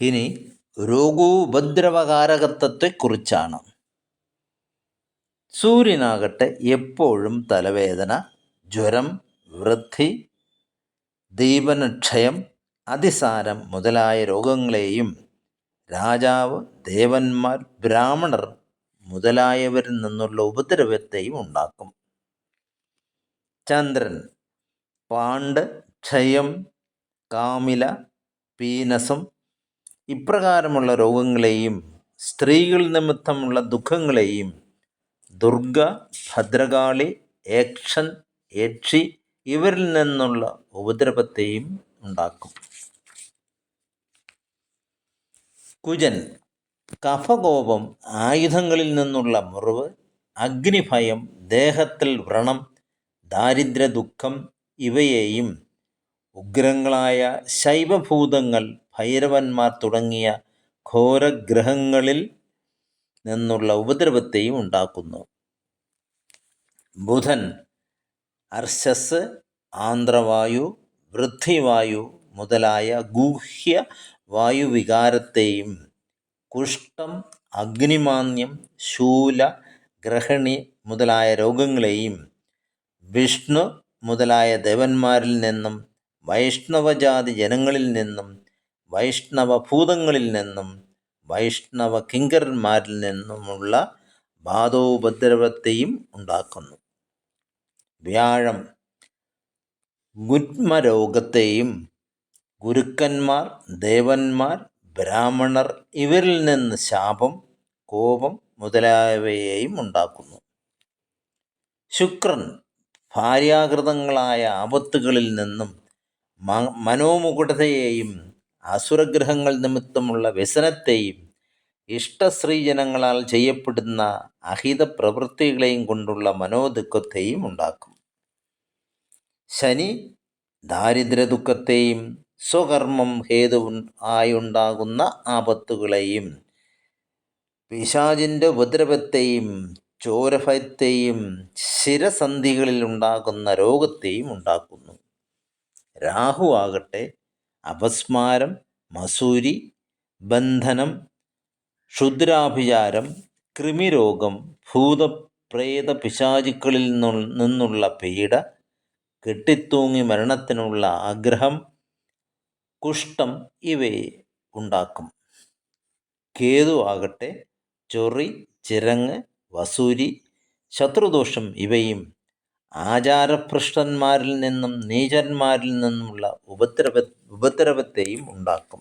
ഇനി രോഗോപദ്രവകാരകത്വത്തെക്കുറിച്ചാണ് സൂര്യനാകട്ടെ എപ്പോഴും തലവേദന ജ്വരം വൃദ്ധി ദീപനക്ഷയം അതിസാരം മുതലായ രോഗങ്ങളെയും രാജാവ് ദേവന്മാർ ബ്രാഹ്മണർ മുതലായവരിൽ നിന്നുള്ള ഉപദ്രവത്തെയും ഉണ്ടാക്കും. ചന്ദ്രൻ പാണ്ട് ക്ഷയം കാമില പീനസം ഇപ്രകാരമുള്ള രോഗങ്ങളെയും സ്ത്രീകൾ നിമിത്തമുള്ള ദുഃഖങ്ങളെയും ദുർഗ ഭദ്രകാളി ഏക്ഷൻ യക്ഷി ഇവരിൽ നിന്നുള്ള ഉപദ്രവത്തെയും ഉണ്ടാക്കും. കുജൻ കഫകോപം ആയുധങ്ങളിൽ നിന്നുള്ള മുറിവ് അഗ്നിഭയം ദേഹത്തിൽ വ്രണം ദാരിദ്ര്യ ദുഃഖം ഇവയെയും ഉഗ്രങ്ങളായ ശൈവഭൂതങ്ങൾ ഭൈരവന്മാർ തുടങ്ങിയ ഘോരഗ്രഹങ്ങളിൽ നിന്നുള്ള ഉപദ്രവത്തെയും ഉണ്ടാക്കുന്നു. ബുധൻ അർശസ് ആന്ധ്രവായു വൃദ്ധിവായു മുതലായ ഗൂഹ്യ വായുവികാരത്തെയും കുഷ്ഠം അഗ്നിമാന്യം ശൂല ഗ്രഹണി മുതലായ രോഗങ്ങളെയും വിഷ്ണു മുതലായ ദേവന്മാരിൽ നിന്നും വൈഷ്ണവജാതി ജനങ്ങളിൽ നിന്നും വൈഷ്ണവഭൂതങ്ങളിൽ നിന്നും വൈഷ്ണവ കിങ്കരന്മാരിൽ നിന്നുമുള്ള ബാധോപദ്രവത്തെയും ഉണ്ടാക്കുന്നു. വ്യാഴം ഗുത്മരോഗത്തെയും ഗുരുക്കന്മാർ ദേവന്മാർ ബ്രാഹ്മണർ ഇവരിൽ നിന്ന് ശാപം കോപം മുതലായവയെയും ഉണ്ടാക്കുന്നു. ശുക്രൻ ഭാര്യാകൃതങ്ങളായ ആപത്തുകളിൽ നിന്നും മനോമുകുടതയെയും അസുരഗ്രഹങ്ങൾ നിമിത്തമുള്ള വ്യസനത്തെയും ഇഷ്ടശ്രീജനങ്ങളാൽ ചെയ്യപ്പെടുന്ന അഹിത പ്രവൃത്തികളെയും കൊണ്ടുള്ള മനോദുഃഖത്തെയും ഉണ്ടാക്കും. ശനി ദാരിദ്ര്യദുഃഖത്തെയും സ്വകർമ്മം ഹേതു ആയുണ്ടാകുന്ന ആപത്തുകളെയും പിശാചിന്റെ ഉപദ്രവത്തെയും ചോരഭയത്തെയും ശിരസന്ധികളിൽ ഉണ്ടാകുന്ന രോഗത്തെയും ഉണ്ടാക്കുന്നു. രാഹു ആകട്ടെ അപസ്മാരം മസൂരി ബന്ധനം ക്ഷുദ്രാഭിചാരം കൃമിരോഗം ഭൂതപ്രേത പിശാചുക്കളിൽ നിന്നുള്ള പീഡ കെട്ടിത്തൂങ്ങി മരണത്തിനുള്ള ആഗ്രഹം കുഷ്ഠം ഇവയെ ഉണ്ടാക്കും. കേതു ആകട്ടെ ചൊറി ചിരങ്ങ് വസൂരി ശത്രുദോഷം ഇവയും ആചാരഭ്രഷ്ടന്മാരിൽ നിന്നും നീചന്മാരിൽ നിന്നുമുള്ള ഉപദ്രവ ഉപദ്രവത്തെയും ഉണ്ടാക്കും.